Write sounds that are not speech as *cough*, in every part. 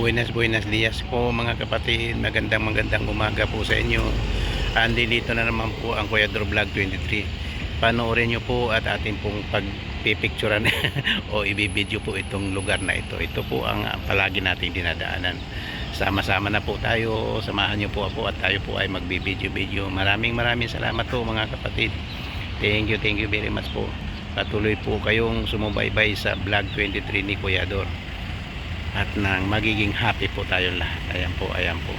Buenas buenas dias po mga kapatid. Magandang magandang umaga po sa inyo. Andi dito na naman po ang Kuya Dro Vlog 23. Panoorin nyo po at ating pong pagpipicturean *laughs* o ibibideo po itong lugar na ito. Ito po ang palagi nating dinadaanan. Sama-sama na po tayo. Samahan nyo po ako at tayo po ay magbibideo-video. Maraming maraming salamat po mga kapatid. Thank you, thank you very much po. Patuloy po kayong sumubaybay sa Vlog 23 ni Kuya Dor at nang magiging happy po tayo lahat. Ayan po, ayan po.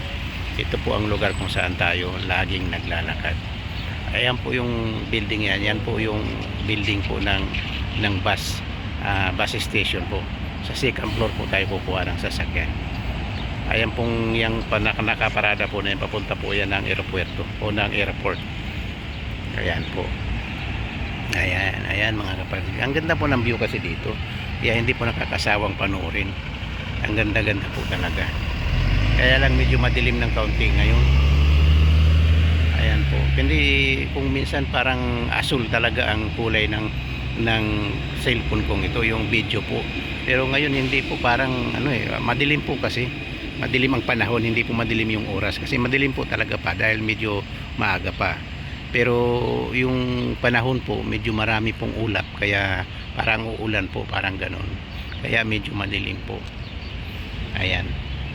Ito po ang lugar kung saan tayo laging naglalakad. Ayan po yung building yan. Yan po yung building po ng ng bus ah, bus station po. Sa second floor po tayo kukuha ng sasakyan. Ayan pong yung nakaparada po na yan. Papunta po yan ng aeropuerto o ng airport. Ayan po. Ayan, ayan mga kapatid. Ang ganda po ng view kasi dito. Kaya hindi po nakakasawang panoorin. Ang ganda-ganda po talaga. Kaya lang medyo madilim ng kaunti ngayon. Ayan po. Hindi kung minsan parang asul talaga ang kulay ng ng cellphone kong ito, yung video po. Pero ngayon hindi po parang ano eh, madilim po kasi. Madilim ang panahon, hindi po madilim yung oras kasi madilim po talaga pa dahil medyo maaga pa. Pero yung panahon po medyo marami pong ulap kaya parang uulan po, parang ganon. Kaya medyo madilim po. Ayan.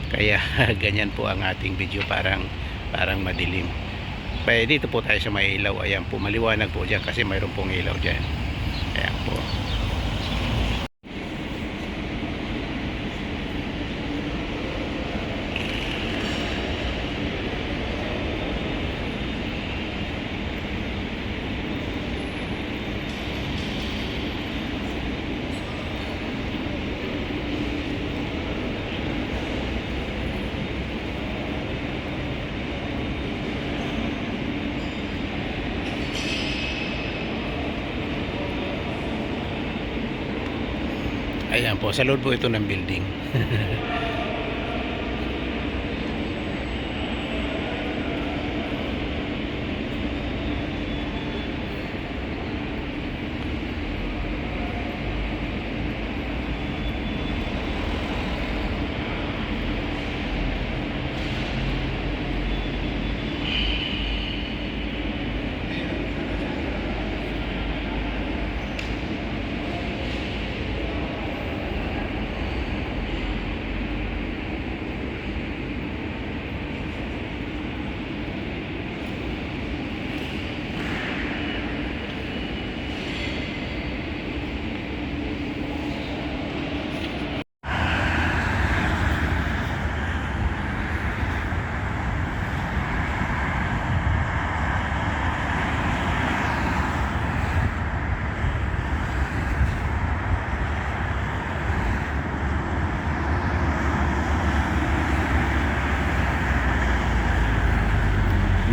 Kaya *laughs* ganyan po ang ating video parang parang madilim. Kaya dito po tayo sa may ilaw. Ayan po, maliwanag po dyan kasi mayroon pong ilaw dyan. Ayan po. Ayan po, sa loob po ito ng building. *laughs*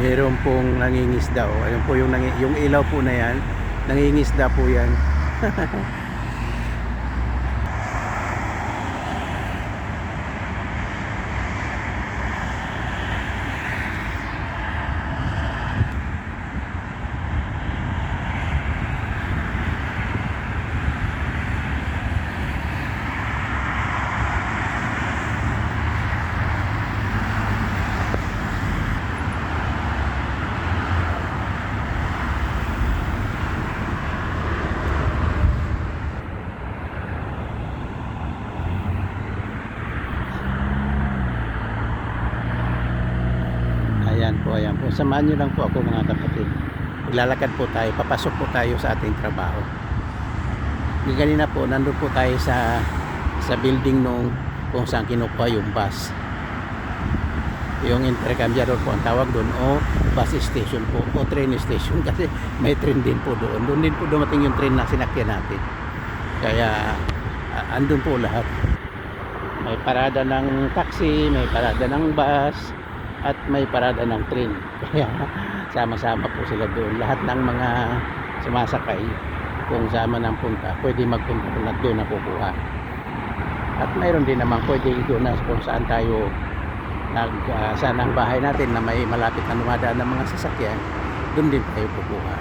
Meron pong nangingisda oh. Ayun po yung yung ilaw po na 'yan. Nangingisda po 'yan. *laughs* Ayan po, ayan po. Samahan nyo lang po ako mga kapatid. Ilalakad po tayo, papasok po tayo sa ating trabaho. Yung kanina po, nandun po tayo sa sa building nung kung saan kinukuha yung bus. Yung intercambiador po ang tawag doon o bus station po o train station *laughs* kasi may train din po doon. Doon din po dumating yung train na sinakyan natin. Kaya andun po lahat. May parada ng taxi, may parada ng bus, at may parada ng train. Kaya sama-sama po sila doon. Lahat ng mga sumasakay kung saan man ang punta, pwede magpunta doon at doon na kukuha. At mayroon din naman pwede doon na kung saan tayo nag uh, saan ang bahay natin na may malapit na dumadaan ng mga sasakyan, doon din tayo kukuha.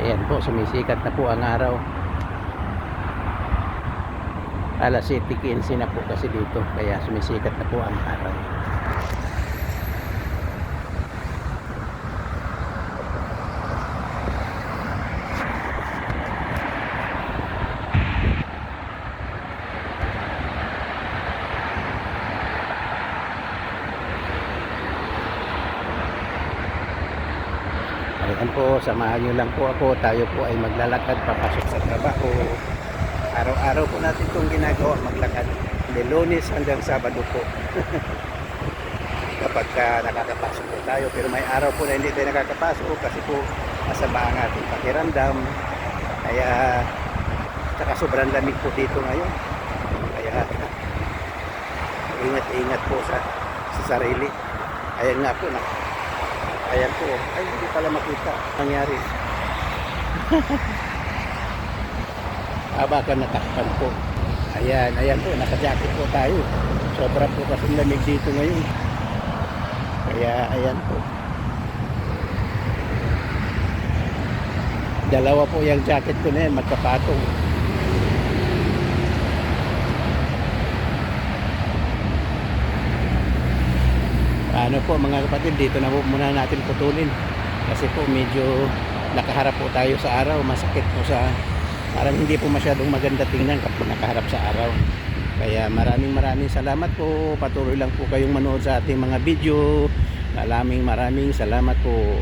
Ayan po, sumisikat na po ang araw. Alas 7.15 na po kasi dito, kaya sumisikat na po ang araw. Ayan po, samahan nyo lang po ako. Tayo po ay maglalakad papasok sa trabaho. Araw-araw po natin itong ginagawa, maglakad. De lunes hanggang sabado po. *laughs* Kapag ka nakakapasok po tayo. Pero may araw po na hindi tayo nakakapasok kasi po masama ang ating pakiramdam. Kaya, saka sobrang lamig po dito ngayon. Kaya, *laughs* ingat-ingat po sa, sa sarili. Ayan nga po, na, Ayan po. Ay, hindi pala makita. Nangyari. *laughs* ah, baka natakpan po. Ayan, ayan po. Naka-jacket po tayo. Sobra po kasing lamig dito ngayon. Kaya, ayan po. Dalawa po yung jacket ko na yan. Magkapatong. Ano po mga kapatid dito na po muna natin putulin. Kasi po medyo nakaharap po tayo sa araw. Masakit po sa parang hindi po masyadong maganda tingnan kapag nakaharap sa araw. Kaya maraming maraming salamat po. Patuloy lang po kayong manood sa ating mga video. Maraming maraming salamat po